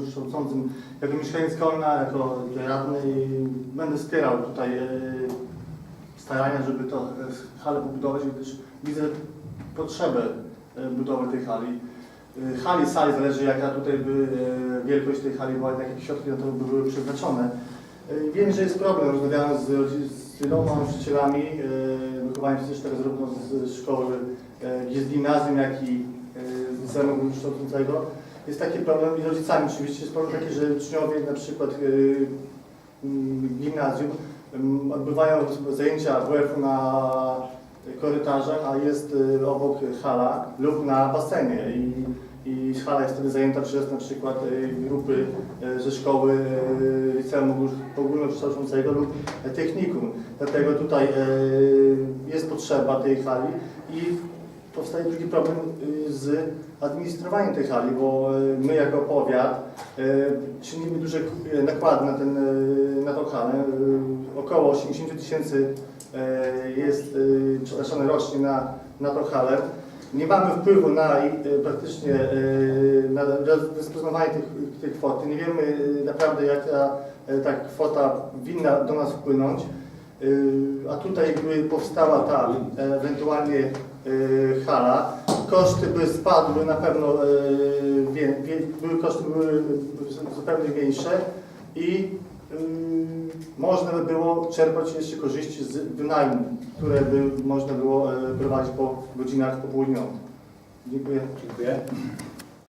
przewodniczącym, jako mieszkaniec Kolna, jako radny będę wspierał tutaj e, starania, żeby to e, halę pobudować, gdyż widzę potrzebę e, budowy tej hali. Hali, sali, zależy jaka tutaj by wielkość tej hali była, jakie środki na to by były przeznaczone. Wiem, że jest problem, rozmawiałem z, z wieloma nauczycielami, też teraz zarówno z szkoły, z gimnazjum, jak i z liceum ogólnokształcącego. Jest taki problem i rodzicami oczywiście jest problem taki, że uczniowie na przykład mm, gimnazjum mm, odbywają zajęcia WF-u na korytarzach, a jest e, obok hala lub na basenie i, i hala jest wtedy zajęta przez na przykład e, grupy e, ze szkoły e, liceum ogól- ogólnokształcącego lub technikum. Dlatego tutaj jest potrzeba tej hali i powstaje drugi problem y, z administrowaniem tej hali, bo y, my jako powiat y, czynimy duże nakłady na, ten, na tą halę. Około 80 tysięcy jest przeznaczone rocznie na, na tą halę. Nie mamy wpływu na praktycznie na rozdysponowanie tych, tej kwoty. Nie wiemy naprawdę jak ta, ta kwota winna do nas wpłynąć. Y, A tutaj powstała ta e, ewentualnie y, hala, koszty by spadły na pewno, wie, były koszty były zupełnie mniejsze i y, można by było czerpać jeszcze korzyści z wynajmu, które by można było e, prowadzić po godzinach popołudniowych. Dziękuję. Dziękuję.